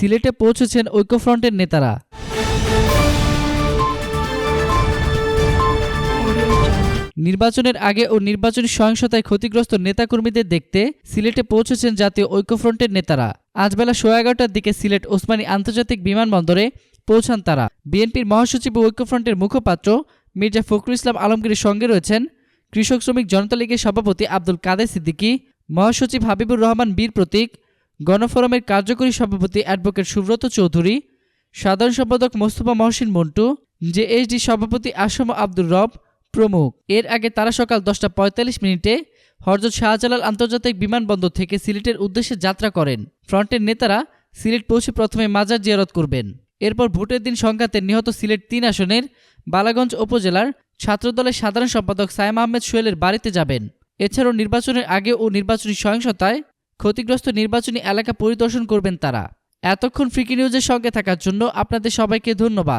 সিলেটে পৌঁছেছেন ঐক্যফ্রন্টের নেতারা। নির্বাচনের আগে ও নির্বাচনী সহিংসতায় ক্ষতিগ্রস্ত নেতাকর্মীদের দেখতে সিলেটে পৌঁছেছেন জাতীয় ঐক্যফ্রন্টের নেতারা। আজ বেলা সোয়া এগারোটার দিকে সিলেট ওসমানী আন্তর্জাতিক বিমানবন্দরে পৌঁছান তারা। বিএনপির মহাসচিব ও ঐক্যফ্রন্টের মুখপাত্র মির্জা ফখরুল ইসলাম আলমগীরের সঙ্গে রয়েছেন কৃষক শ্রমিক জনতা লীগের সভাপতি আব্দুল কাদের সিদ্দিকী, মহাসচিব হাবিবুর রহমান বীর প্রতীক গণফোরামের কার্যকরী সভাপতি অ্যাডভোকেট সুব্রত চৌধুরী, সাধারণ সম্পাদক মোস্তফা মহসিন মন্টু জেএসডি সভাপতি আসম আব্দুর রব প্রমুখ। এর আগে তারা সকাল দশটা পঁয়তাল্লিশ মিনিটে হরজত শাহজালাল আন্তর্জাতিক বিমানবন্দর থেকে সিলেটের উদ্দেশ্যে যাত্রা করেন। ফ্রন্টের নেতারা সিলেট পৌঁছে প্রথমে মাজার জিয়ারত করবেন। এরপর ভোটের দিন সংঘাতে নিহত সিলেট তিন আসনের বালাগঞ্জ উপজেলার ছাত্রদলের সাধারণ সম্পাদক সায়েম আহমেদ সোহেলের বাড়িতে যাবেন। এছাড়াও নির্বাচনের আগে ও নির্বাচনী সহিংসতায় ক্ষতিগ্রস্ত নির্বাচনী এলাকা পরিদর্শন করবেন তারা। এতক্ষণ ফ্রিকি নিউজের সঙ্গে থাকার জন্য আপনাদের সবাইকে ধন্যবাদ।